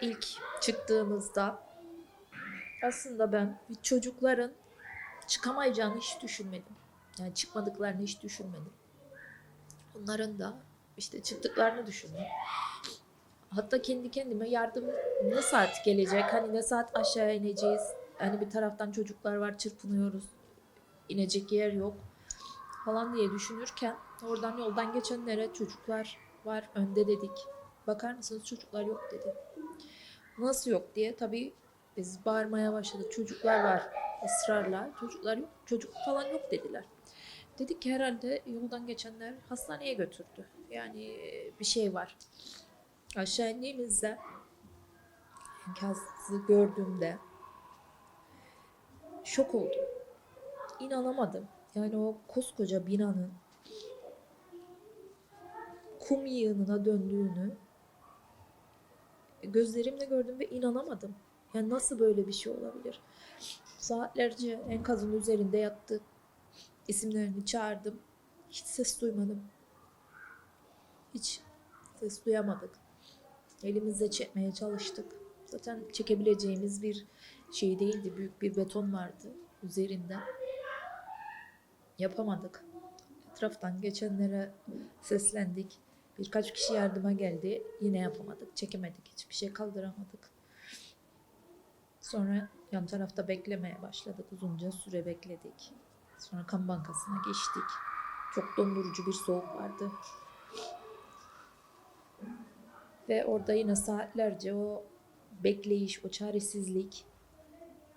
İlk çıktığımızda aslında ben çocukların çıkamayacağını hiç düşünmedim. Yani çıkmadıklarını hiç düşünmedim. Onların da işte çıktıklarını düşündüm. Hatta kendi kendime yardım ne saat gelecek, hani ne saat aşağı ineceğiz. Hani bir taraftan çocuklar var çırpınıyoruz, inecek yer yok falan diye düşünürken oradan yoldan geçenlere çocuklar var önde dedik. Bakar mısınız çocuklar yok dedi. Nasıl yok diye tabii biz bağırmaya başladık. Çocuklar var ısrarla. Çocuklar yok. Çocuk falan yok dediler. Dedik ki herhalde yoldan geçenler hastaneye götürdü. Yani bir şey var. Aşağı indiğimizde enkazı gördüğümde şok oldum. İnanamadım. Yani o koskoca binanın kum yığınına döndüğünü gözlerimle gördüm ve inanamadım. Yani nasıl böyle bir şey olabilir? Saatlerce enkazın üzerinde yattı. İsimlerini çağırdım. Hiç ses duymadım. Hiç ses duyamadık. Elimizle çekmeye çalıştık. Zaten çekebileceğimiz bir şey değildi. Büyük bir beton vardı üzerinde. Yapamadık. Etraftan geçenlere seslendik. Birkaç kişi yardıma geldi. Yine yapamadık. Çekemedik. Hiçbir şey kaldıramadık. Sonra yan tarafta beklemeye başladık. Uzunca süre bekledik. Sonra kan bankasına geçtik. Çok dondurucu bir soğuk vardı. Ve orada yine saatlerce o bekleyiş, o çaresizlik,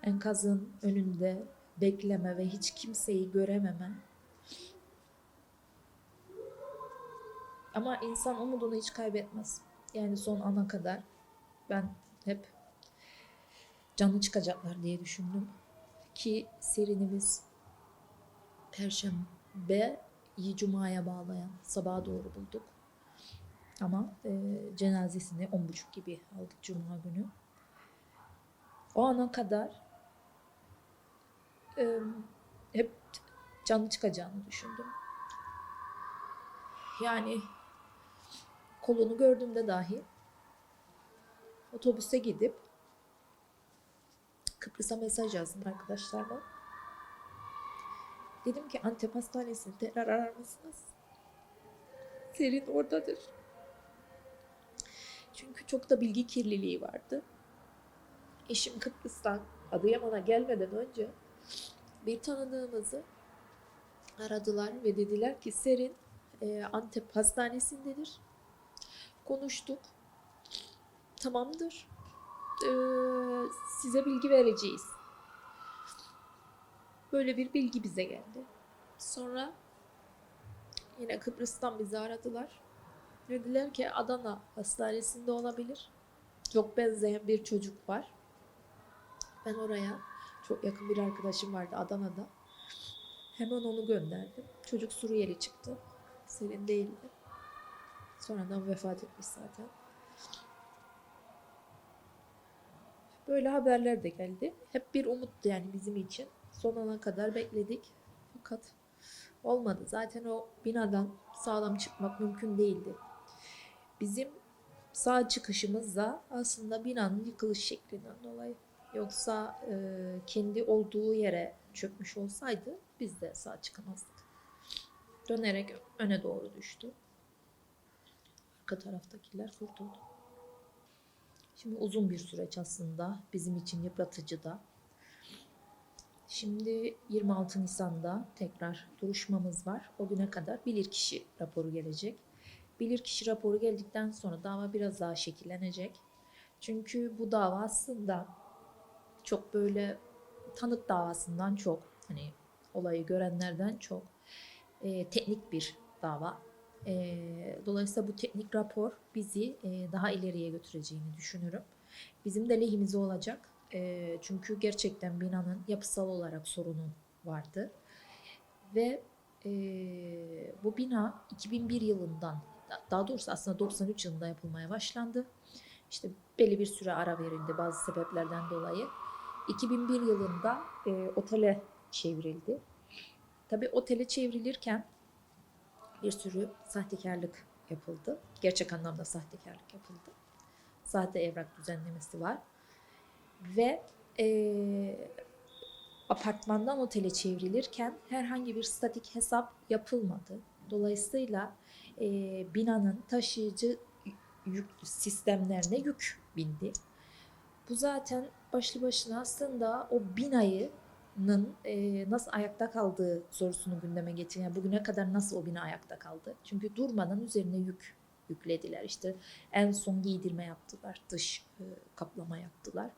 enkazın önünde bekleme ve hiç kimseyi görememe. Ama insan umudunu hiç kaybetmez. Yani son ana kadar ben hep canı çıkacaklar diye düşündüm. Ki serinimiz Perşembe Cuma'ya bağlayan sabaha doğru bulduk. Ama e, cenazesini on buçuk gibi aldık Cuma günü. O ana kadar e, hep canı çıkacağını düşündüm. Yani kolunu gördüğümde dahi otobüse gidip Kıbrıs'a mesaj yazdım arkadaşlarla. Dedim ki Antep Hastanesi'ni tekrar arar mısınız? Serin oradadır. Çünkü çok da bilgi kirliliği vardı. Eşim Kıbrıs'tan Adıyaman'a gelmeden önce bir tanıdığımızı aradılar ve dediler ki Serin e, Antep Hastanesi'ndedir. Konuştuk. Tamamdır. Ee, size bilgi vereceğiz. Böyle bir bilgi bize geldi. Sonra yine Kıbrıs'tan bizi aradılar. Dediler ki Adana Hastanesi'nde olabilir. Çok benzeyen bir çocuk var. Ben oraya çok yakın bir arkadaşım vardı Adana'da. Hemen onu gönderdim. Çocuk Suriyeli çıktı. Senin değildi. Sonradan vefat etmiş zaten. Böyle haberler de geldi. Hep bir umuttu yani bizim için. Son ana kadar bekledik. Fakat olmadı. Zaten o binadan sağlam çıkmak mümkün değildi. Bizim sağ çıkışımız da aslında binanın yıkılış şeklinden dolayı. Yoksa e, kendi olduğu yere çökmüş olsaydı biz de sağ çıkamazdık. Dönerek öne doğru düştü. Arka taraftakiler kurtuldu. Şimdi uzun bir süreç aslında bizim için yıpratıcı da. Şimdi 26 Nisan'da tekrar duruşmamız var. O güne kadar bilirkişi raporu gelecek. Bilirkişi raporu geldikten sonra dava biraz daha şekillenecek. Çünkü bu dava aslında çok böyle tanık davasından çok hani olayı görenlerden çok e, teknik bir dava. E, dolayısıyla bu teknik rapor bizi e, daha ileriye götüreceğini düşünürüm. Bizim de lehimize olacak. E, çünkü gerçekten binanın yapısal olarak sorunu vardı. Ve e, bu bina 2001 yılından daha doğrusu aslında 93 yılında yapılmaya başlandı. İşte belli bir süre ara verildi bazı sebeplerden dolayı. 2001 yılında e, otele çevrildi. Tabii otele çevrilirken bir sürü sahtekarlık yapıldı. Gerçek anlamda sahtekarlık yapıldı. Sahte evrak düzenlemesi var. Ve eee, apartmandan otele çevrilirken herhangi bir statik hesap yapılmadı. Dolayısıyla eee, binanın taşıyıcı yük sistemlerine yük bindi. Bu zaten başlı başına aslında o binayının e, nasıl ayakta kaldığı sorusunu gündeme getiriyor. Yani bugüne kadar nasıl o bina ayakta kaldı? Çünkü durmadan üzerine yük yüklediler. İşte en son giydirme yaptılar, dış e, kaplama yaptılar.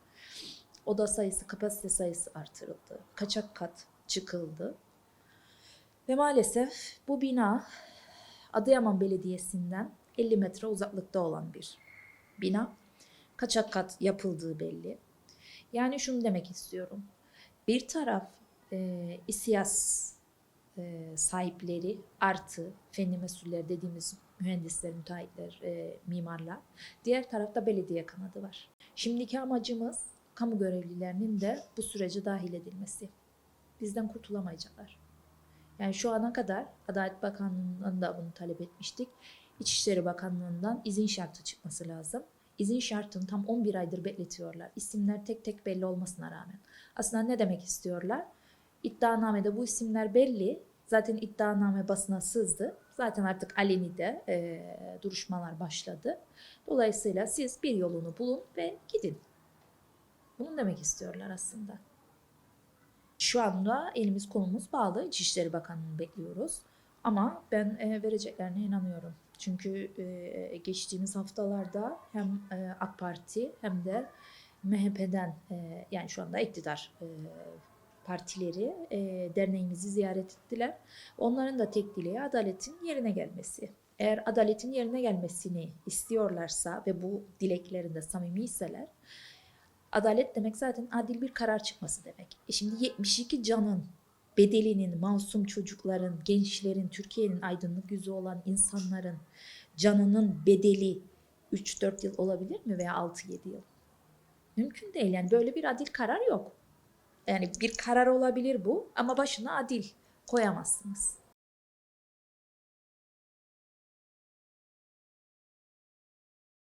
Oda sayısı, kapasite sayısı artırıldı. Kaçak kat çıkıldı. Ve maalesef bu bina Adıyaman Belediyesi'nden 50 metre uzaklıkta olan bir bina. Kaçak kat yapıldığı belli. Yani şunu demek istiyorum. Bir taraf e, İSİAS e, sahipleri artı fenli mesuller dediğimiz mühendisler, müteahhitler, e, mimarlar. Diğer tarafta belediye kanadı var. Şimdiki amacımız kamu görevlilerinin de bu sürece dahil edilmesi. Bizden kurtulamayacaklar. Yani şu ana kadar Adalet Bakanlığı'ndan da bunu talep etmiştik. İçişleri Bakanlığı'ndan izin şartı çıkması lazım. İzin şartını tam 11 aydır bekletiyorlar. İsimler tek tek belli olmasına rağmen. Aslında ne demek istiyorlar? İddianamede bu isimler belli. Zaten iddianame basına sızdı. Zaten artık Aleni'de e, duruşmalar başladı. Dolayısıyla siz bir yolunu bulun ve gidin. Bunu demek istiyorlar aslında. Şu anda elimiz kolumuz bağlı. İçişleri Bakanlığı'nı bekliyoruz. Ama ben e, vereceklerine inanıyorum. Çünkü e, geçtiğimiz haftalarda hem e, AK Parti hem de MHP'den e, yani şu anda iktidar e, partileri e, derneğimizi ziyaret ettiler. Onların da tek dileği adaletin yerine gelmesi. Eğer adaletin yerine gelmesini istiyorlarsa ve bu dileklerinde samimiyseler adalet demek zaten adil bir karar çıkması demek. E şimdi 72 canın bedelinin, masum çocukların, gençlerin, Türkiye'nin aydınlık yüzü olan insanların canının bedeli 3-4 yıl olabilir mi veya 6-7 yıl? Mümkün değil. Yani böyle bir adil karar yok. Yani bir karar olabilir bu ama başına adil koyamazsınız.